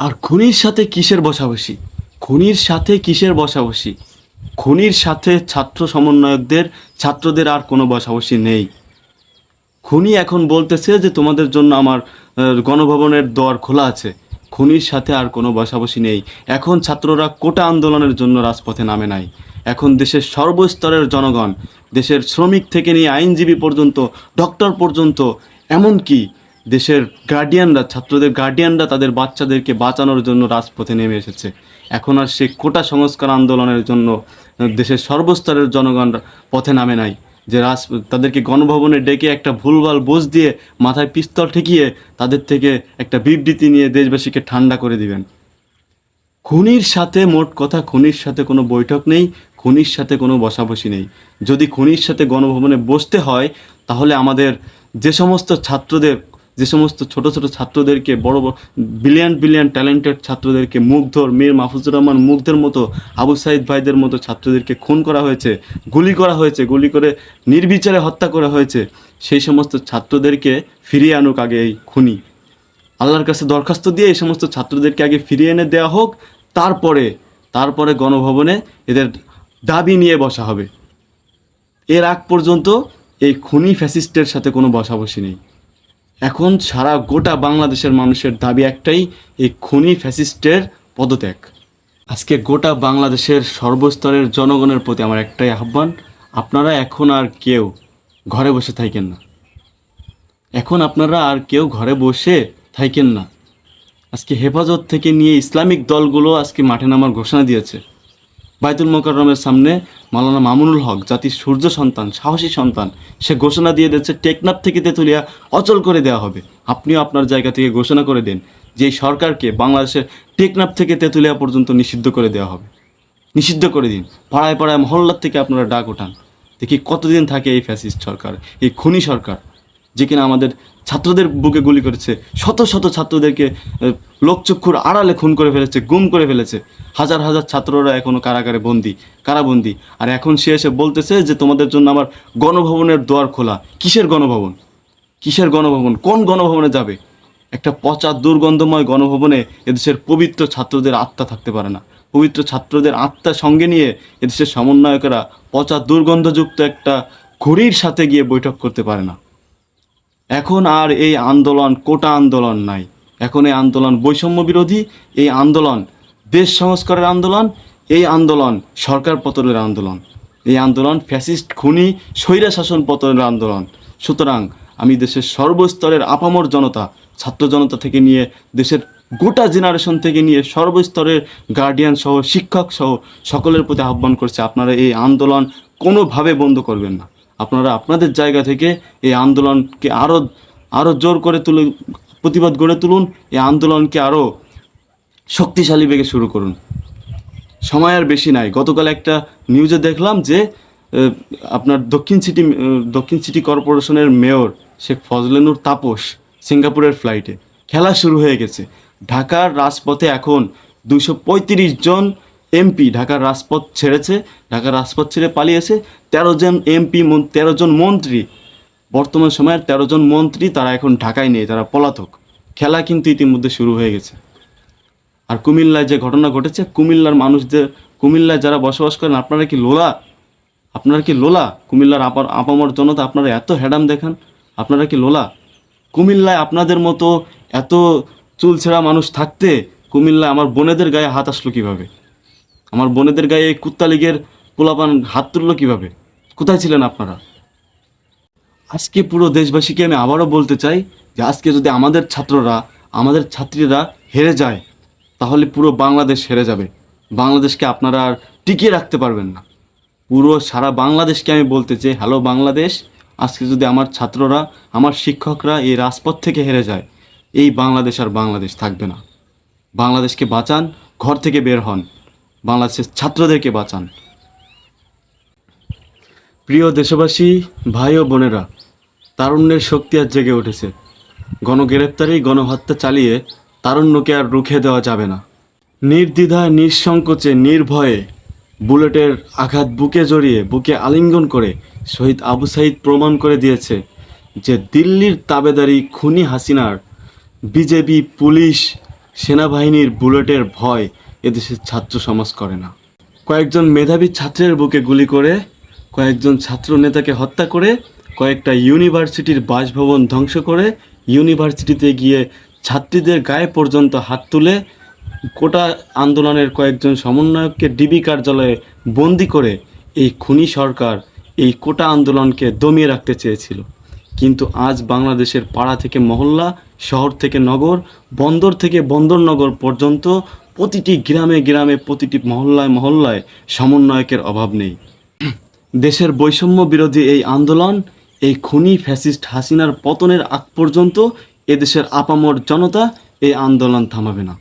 আর খুনির সাথে কিসের বসাবসি? খুনির সাথে কিসের বসাবসি? খুনির সাথে ছাত্র সমন্বয়কদের, ছাত্রদের আর কোনো বসাবসি নেই। খুনি এখন বলতেছে যে, তোমাদের জন্য আমার গণভবনের দর খোলা আছে। খুনির সাথে আর কোনো বসাবসি নেই। এখন ছাত্ররা কোটা আন্দোলনের জন্য রাজপথে নামে নাই। এখন দেশের সর্বস্তরের জনগণ, দেশের শ্রমিক থেকে নিয়ে আইনজীবী পর্যন্ত, ডক্টর পর্যন্ত, এমনকি দেশের গার্ডিয়ানরা ছাত্রদের গার্ডিয়ানরা তাদের বাচ্চাদেরকে বাঁচানোর জন্য রাজপথে নেমে এসেছে। এখন আর সে কোটা সংস্কার আন্দোলনের জন্য দেশের সর্বস্তরের জনগণ পথে নামে নাই। যে রাজ, তাদেরকে গণভবনে ডেকে একটা ভুলভাল বোঝ দিয়ে মাথায় পিস্তল ঠেকিয়ে তাদের থেকে একটা বিবৃতি নিয়ে দেশবাসীকে ঠান্ডা করে দিবেন। খুনির সাথে মোট কথা, খুনির সাথে কোনো বৈঠক নেই, খুনির সাথে কোনো বসাবসি নেই। যদি খুনির সাথে গণভবনে বসতে হয়, তাহলে আমাদের যে সমস্ত ছাত্রদের যে সমস্ত ছোট ছোট ছাত্রদেরকে, বড় বিলিয়ন বিলিয়ন ট্যালেন্টেড ছাত্রদেরকে, মুগ্ধর, মীর মাহফুজুর রহমান মুগ্ধের মতো, আবু সাইদ ভাইদের মতো ছাত্রদেরকে খুন করা হয়েছে, গুলি করা হয়েছে, গুলি করে নির্বিচারে হত্যা করা হয়েছে, সেই সমস্ত ছাত্রদেরকে ফিরিয়ে আনুক আগে এই খুনি। আল্লাহর কাছে দরখাস্ত দিয়ে এই সমস্ত ছাত্রদেরকে আগে ফিরিয়ে এনে দেওয়া হোক, তারপরে তারপরে গণভবনে এদের দাবি নিয়ে বসা হবে। এর আগ পর্যন্ত এই খুনি ফ্যাসিস্টের সাথে কোনো বসাবসি নেই। এখন সারা গোটা বাংলাদেশের মানুষের দাবি একটাই, এই খুনি ফ্যাসিস্টের পদত্যাগ। আজকে গোটা বাংলাদেশের সর্বস্তরের জনগণের প্রতি আমার একটাই আহ্বান, আপনারা এখন আর কেউ ঘরে বসে থাকেন না। এখন আপনারা আর কেউ ঘরে বসে থাকেন না। আজকে হেফাজত থেকে নিয়ে ইসলামিক দলগুলো আজকে মাঠে নামার ঘোষণা দিয়েছে। বাইতুল মোকাররমের সামনে মাওলানা মামুনুল হক, জাতির সূর্য সন্তান, সাহসী সন্তান, সে ঘোষণা দিয়ে দিচ্ছে টেকনাফ থেকে তেঁতুলিয়া অচল করে দেওয়া হবে। আপনিও আপনার জায়গা থেকে ঘোষণা করে দেন যে সরকারকে বাংলাদেশের টেকনাফ থেকে তেঁতুলিয়া পর্যন্ত নিষিদ্ধ করে দেওয়া হবে। নিষিদ্ধ করে দিন। পাড়ায় পাড়ায় মহল্লার থেকে আপনারা ডাক ওঠান। দেখি কতদিন থাকে এই ফ্যাসিস্ট সরকার, এই খুনি সরকার। যে কিনা আমাদের ছাত্রদের বুকে গুলি করেছে, শত শত ছাত্রদেরকে লোকচক্ষুর আড়ালে খুন করে ফেলেছে, গুম করে ফেলেছে। হাজার হাজার ছাত্ররা এখনও কারাগারে বন্দি, কারাবন্দি। আর এখন সে এসে বলতেছে যে, তোমাদের জন্য আমার গণভবনের দোয়ার খোলা। কিসের গণভবন? কিসের গণভবন? কোন গণভবনে যাবে? একটা পচা, দুর্গন্ধময় গণভবনে এদেশের পবিত্র ছাত্রদের আত্মা থাকতে পারে না। পবিত্র ছাত্রদের আত্মা সঙ্গে নিয়ে এদেশের সমন্বয়কেরা পচা, দুর্গন্ধযুক্ত একটা ঘড়ির সাথে গিয়ে বৈঠক করতে পারে না। এখন আর এই আন্দোলন, কোটা আন্দোলন নাই। এখন এই আন্দোলন বৈষম্য বিরোধী, এই আন্দোলন দেশ সংস্কারের আন্দোলন, এই আন্দোলন সরকার পতনের আন্দোলন। এই আন্দোলন ফ্যাসিস্ট খুনি স্বৈরা শাসন পতনের আন্দোলন। সুতরাং আমি দেশের সর্বস্তরের আপামর জনতা, ছাত্র জনতা থেকে নিয়ে দেশের গোটা জেনারেশন থেকে নিয়ে সর্বস্তরের গার্ডিয়ান সহ, শিক্ষক সহ সকলের প্রতি আহ্বান করছে, আপনারা এই আন্দোলন কোনোভাবে বন্ধ করবেন না। আপনারা আপনাদের জায়গা থেকে এই আন্দোলনকে আরও আরও জোর করে তুলে প্রতিবাদ গড়ে তুলুন, এই আন্দোলনকে আরও শক্তিশালী বেগে শুরু করুন। সময় আর বেশি নাই। গতকাল একটা নিউজে দেখলাম যে আপনার দক্ষিণ সিটি দক্ষিণ সিটি কর্পোরেশনের মেয়র শেখ ফজলেনুর তাপস সিঙ্গাপুরের ফ্লাইটে খেলা শুরু হয়ে গেছে। ঢাকার রাজপথে এখন দুশো জন এমপি ঢাকার রাজপথ ছেড়েছে, ঢাকার রাজপথ ছেড়ে পালিয়েছে। তেরো জন এমপি তেরো জন মন্ত্রী। বর্তমান সময়ের তেরো জন মন্ত্রী তারা এখন ঢাকায় নেই, তারা পলাতক। খেলা কিন্তু ইতিমধ্যে শুরু হয়ে গেছে। আর কুমিল্লায় যে ঘটনা ঘটেছে, কুমিল্লার মানুষদের কুমিল্লায় যারা বসবাস করেন, আপনারা কি লোলা? আপনারা কি লোলা? কুমিল্লার আপার আপামর জনতা, আপনারা এত হ্যাডাম দেখান, আপনারা কি লোলা? কুমিল্লায় আপনাদের মতো এত চুলছেড়া মানুষ থাকতে কুমিল্লায় আমার বোনেদের গায়ে হাত আসলো কীভাবে? আমার বোনেদের গায়ে এই কুত্তা লীগের পোলাপান হাত তুললো কীভাবে? কোথায় ছিলেন আপনারা? আজকে পুরো দেশবাসীকে আমি আবারও বলতে চাই যে আজকে যদি আমাদের ছাত্ররা, আমাদের ছাত্রীরা হেরে যায়, তাহলে পুরো বাংলাদেশ হেরে যাবে। বাংলাদেশকে আপনারা আর টিকিয়ে রাখতে পারবেন না। পুরো সারা বাংলাদেশকে আমি বলতে চাই, হ্যালো বাংলাদেশ, আজকে যদি আমার ছাত্ররা, আমার শিক্ষকরা এই রাজপথ থেকে হেরে যায়, এই বাংলাদেশ আর বাংলাদেশ থাকবে না। বাংলাদেশকে বাঁচান, ঘর থেকে বের হন। বাংলাদেশের ছাত্রদেরকে বাঁচান। প্রিয় দেশবাসী, ভাই ও বোনেরা, তারুণ্যের শক্তি আর জেগে উঠেছে। গণগ্রেপ্তারি, গণহত্যা চালিয়ে তারুণ্যকে আর রুখে দেওয়া যাবে না। নির্দ্বিধায়, নিঃসংকোচে, নির্ভয়ে বুলেটের আঘাত বুকে জড়িয়ে, বুকে আলিঙ্গন করে শহীদ আবু সাইদ প্রমাণ করে দিয়েছে যে দিল্লির তাবেদারি খুনি হাসিনার বিজেপি, পুলিশ, সেনাবাহিনীর বুলেটের ভয় এদেশের ছাত্র সমাজ করে না। কয়েকজন মেধাবী ছাত্রের বুকে গুলি করে, কয়েকজন ছাত্র নেতাকে হত্যা করে, কয়েকটা ইউনিভার্সিটির বাসভবন ধ্বংস করে, ইউনিভার্সিটিতে গিয়ে ছাত্রীদের গায়ে পর্যন্ত হাত তুলে, কোটা আন্দোলনের কয়েকজন সমন্বয়ককে ডিবি কার্যালয়ে বন্দি করে এই খুনি সরকার এই কোটা আন্দোলনকে দমিয়ে রাখতে চেয়েছিল। কিন্তু আজ বাংলাদেশের পাড়া থেকে মহল্লা, শহর থেকে নগর, বন্দর থেকে বন্দরনগর পর্যন্ত প্রতিটি গ্রামে গ্রামে, প্রতিটি মহল্লায় মহল্লায় সমন্বয়কের অভাব নেই। দেশের বৈষম্য বিরোধী এই আন্দোলন, এই খুনি ফ্যাসিস্ট হাসিনার পতনের আগ পর্যন্ত এদেশের আপামর জনতা এই আন্দোলন থামাবে না।